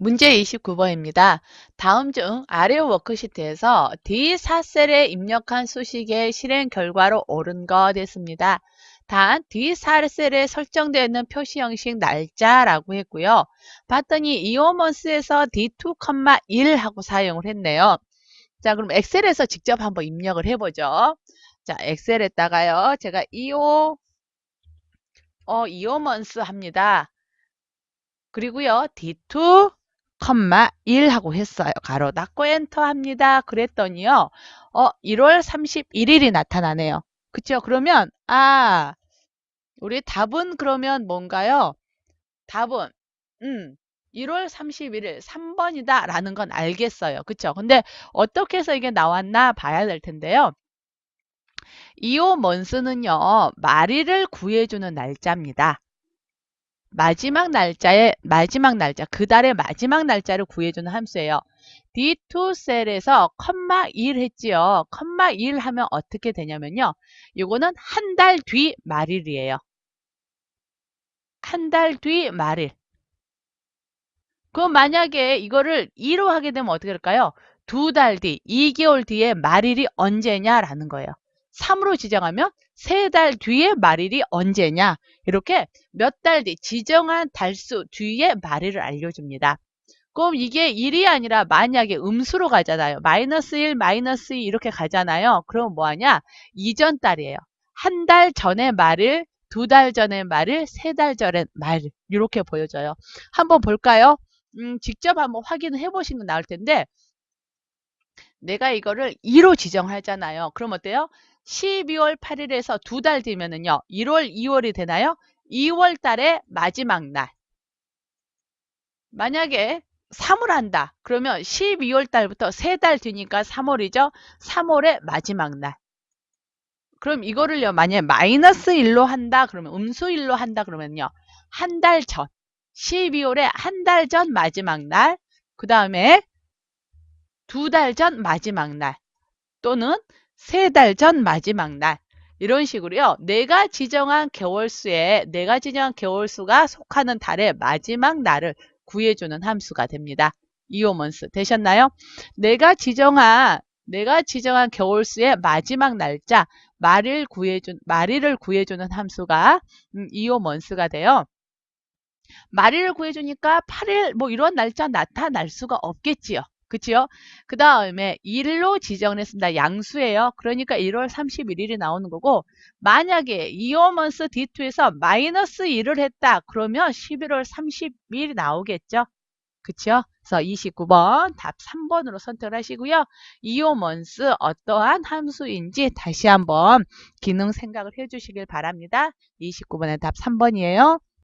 문제 29번입니다. 다음 중 아래 워크시트에서 D4셀에 입력한 수식의 실행 결과로 옳은 것 됐습니다. 단 D4셀에 설정되어 있는 표시 형식 날짜라고 했고요. 봤더니 이오먼스에서 D2,1 하고 사용을 했네요. 자 그럼 엑셀에서 직접 한번 입력을 해보죠. 자 엑셀에다가요. 제가 이오 어 이오먼스 합니다. 그리고요. D2 컴마 1 하고 했어요. 가로 닫고 엔터 합니다. 그랬더니요. 어, 1월 31일이 나타나네요. 그쵸? 그러면 아, 우리 답은 그러면 뭔가요? 답은 음, 1월 31일 3번이다 라는 건 알겠어요. 그쵸? 근데 어떻게 해서 이게 나왔나 봐야 될 텐데요. 이오 먼스는요. 마리를 구해주는 날짜입니다. 마지막 날짜에 마지막 날짜 그 달의 마지막 날짜를 구해주는 함수예요. D2 셀에서 컴마 1 했지요. 컴마 1 하면 어떻게 되냐면요. 이거는 한 달 뒤 말일이에요. 한 달 뒤 말일. 그럼 만약에 이거를 2로 하게 되면 어떻게 될까요? 두 달 뒤, 2개월 뒤에 말일이 언제냐라는 거예요. 3으로 지정하면 세 달 뒤에 말일이 언제냐 이렇게 몇 달 뒤 지정한 달수 뒤에 말일을 알려줍니다. 그럼 이게 1이 아니라 만약에 음수로 가잖아요. 마이너스 1, 마이너스 2 이렇게 가잖아요. 그럼 뭐하냐? 이전 달이에요. 한 달 전의 말일, 두 달 전의 말일, 세 달 전의 말일 이렇게 보여져요. 한번 볼까요? 음, 직접 한번 확인을 해보시면 나올 텐데 내가 이거를 2로 지정하잖아요. 그럼 어때요? 12월 8일에서 두 달 뒤면은요. 1월, 2월이 되나요? 2월 달의 마지막 날. 만약에 3을 한다. 그러면 12월 달부터 세 달 뒤니까 3월이죠. 3월의 마지막 날. 그럼 이거를요. 만약에 마이너스 1로 한다. 그러면 음수 1로 한다. 그러면요. 한 달 전. 12월에 한달 전 마지막 날. 그 다음에 두 달 전 마지막 날. 또는 세 달 전 마지막 날. 이런 식으로요. 내가 지정한 개월수에 내가 지정한 개월수가 속하는 달의 마지막 날을 구해주는 함수가 됩니다. 이오먼스 되셨나요? 내가 지정한 내가 지정한 개월수의 마지막 날짜 말을 구해준 말일을 구해주는 함수가 음, 이오먼스가 돼요. 말일을 구해주니까 8일 뭐 이런 날짜 나타날 수가 없겠지요. 그치요? 그 다음에 1로 지정을 했습니다. 양수예요. 그러니까 1월 31일이 나오는 거고 만약에 이오먼스 D2에서 마이너스 1을 했다. 그러면 11월 30일이 나오겠죠. 그쵸? 그래서 29번 답 3번으로 선택을 하시고요. 이오먼스 어떠한 함수인지 다시 한번 기능 생각을 해주시길 바랍니다. 29번의 답 3번이에요.